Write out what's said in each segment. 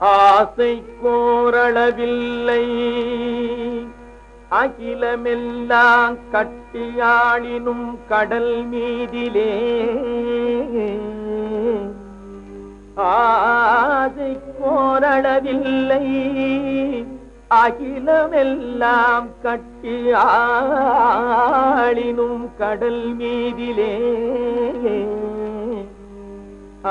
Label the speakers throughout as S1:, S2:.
S1: ஆசை கோரளவில்லை அகிலமெல்லாம் கட்டியாளினும் கடல் மீதிலே. ஆசை கோரளவில்லை அகிலமெல்லாம் கட்டியாளினும் கடல் மீதிலே. ஆ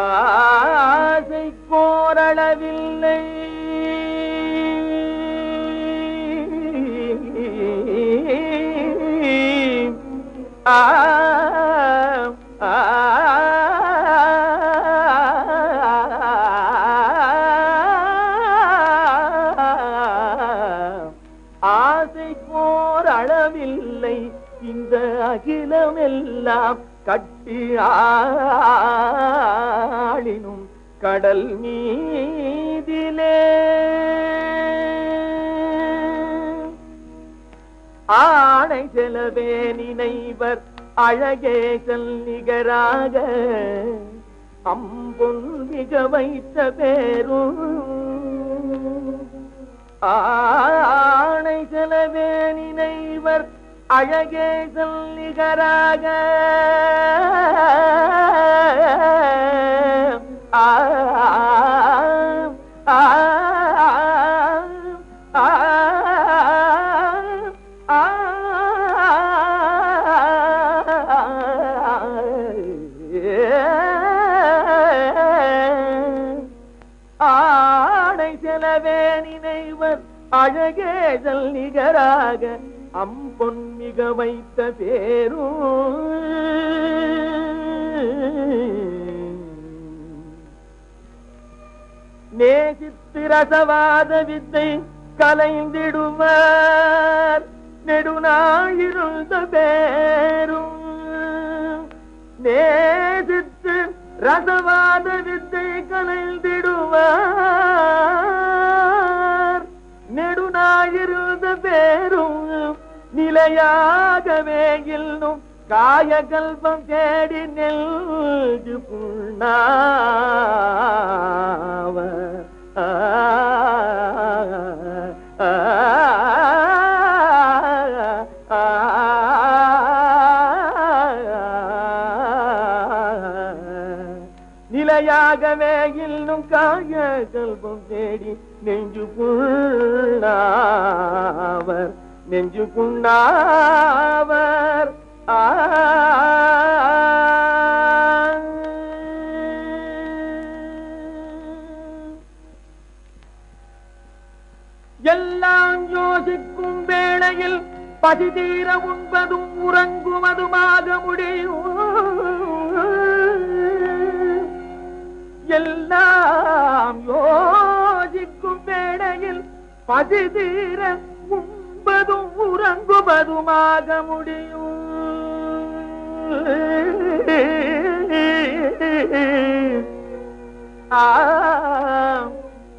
S1: ஆசை போர் அளவில்லை இந்த அகிலம் எல்லாம் கட்டி ஆளினும் கடல் மீதிலே ஆணை செலவே நினைவர் அழகே நிகராக. அம்பும் மிக வைத்த பேரும். ஆணை செலவே நினைவர் அழகே நிகராக. அழகேதல் நிகராக அம்பொன் மிக வைத்த பேரும் நேசித்து ரசவாத வித்தை கலைந்திடுவார். நெடுநாயிருந்த பேரும். நேசித்து ரசவாத வித்தை கலைந்திடுவார். நெடுநாழிருந்த பேரும் நிலையாகவே இன்னும் காயகல்பம் தேடி நெல்கு புண்ணாவ நிலையாகவே இன்னும் காய கல்பம் தேடி நெஞ்சு புண்ணாவர் நெஞ்சு புண்ணாவர் ஆ. எல்லாம் யோசிக்கும் வேளையில் பதிதீர உண்பதும் உறங்குவதுமாக முடியும். எல்லாம் யோசிக்கும் பதிதீர உண்பதும் உறங்குவதுமாக முடியும். ஆ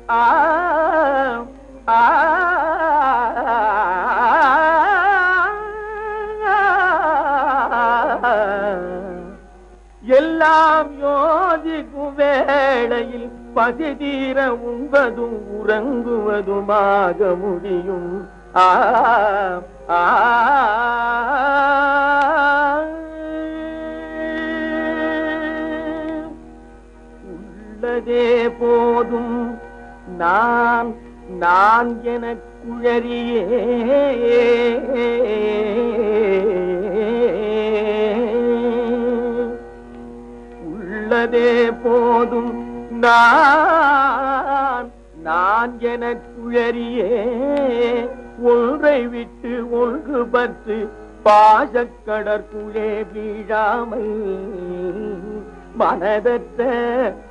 S1: ஆம் ஆம். எல்லாம் யோசிக்கும் வேளையில் பசிதீர உண்பதும் உறங்குவதுமாக முடியும். ஆ ஆ. உள்ளதே போதும். நான் நான் என குழறியே. உள்ளதே போதும். நான் நான் என குழறியே ஒன்றை விட்டு ஒன்று பத்து பாசக்கடற்குள்ளே வீழாமல் மனதற்ற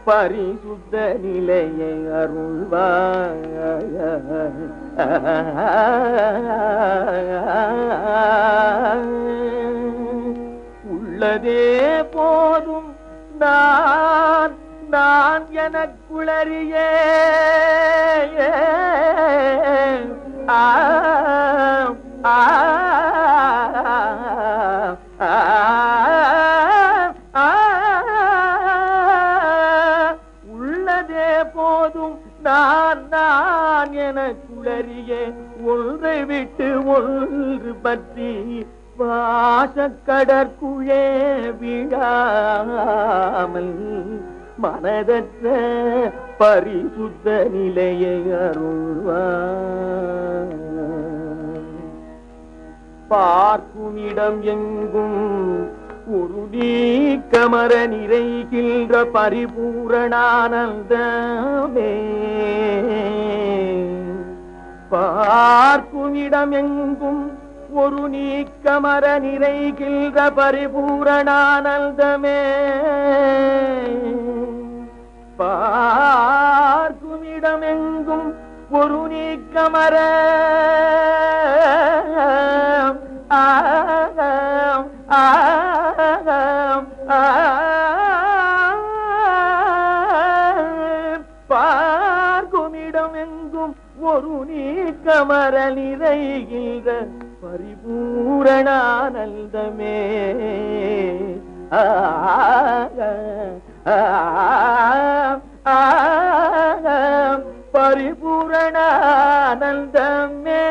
S1: பரிசுத்த நிலையை அருள்வாய். உள்ளதே போதும் நான் நான் எனக்குளறியே ஆ ஆ ஆ உள்ளதே போதும் நான் நான் என குளறிய ஒன்றை விட்டு ஒன்று பற்றி வாசக்கடற்குழே விழாமல் மனதற்ற பரிசுத்த நிலையை அருள்வார். பார்க்கும் இடம் எங்கும் ஒரு கமர நிறைகின்ற பரிபூரணானந்தமே பார்க்கும் இடம் எங்கும் ஒரு நீக்கமர நிறைகின்ற பரிபூரணானந்தமே பார்க்கும் இடமெங்கும் ஒரு நீக்கமர ஆம், ஆம், ஆம். ஒரு நீக்கமர நிறைகின்ற பரிபூரணானந்தமே ஆ பரிபூரண ஆனந்தமே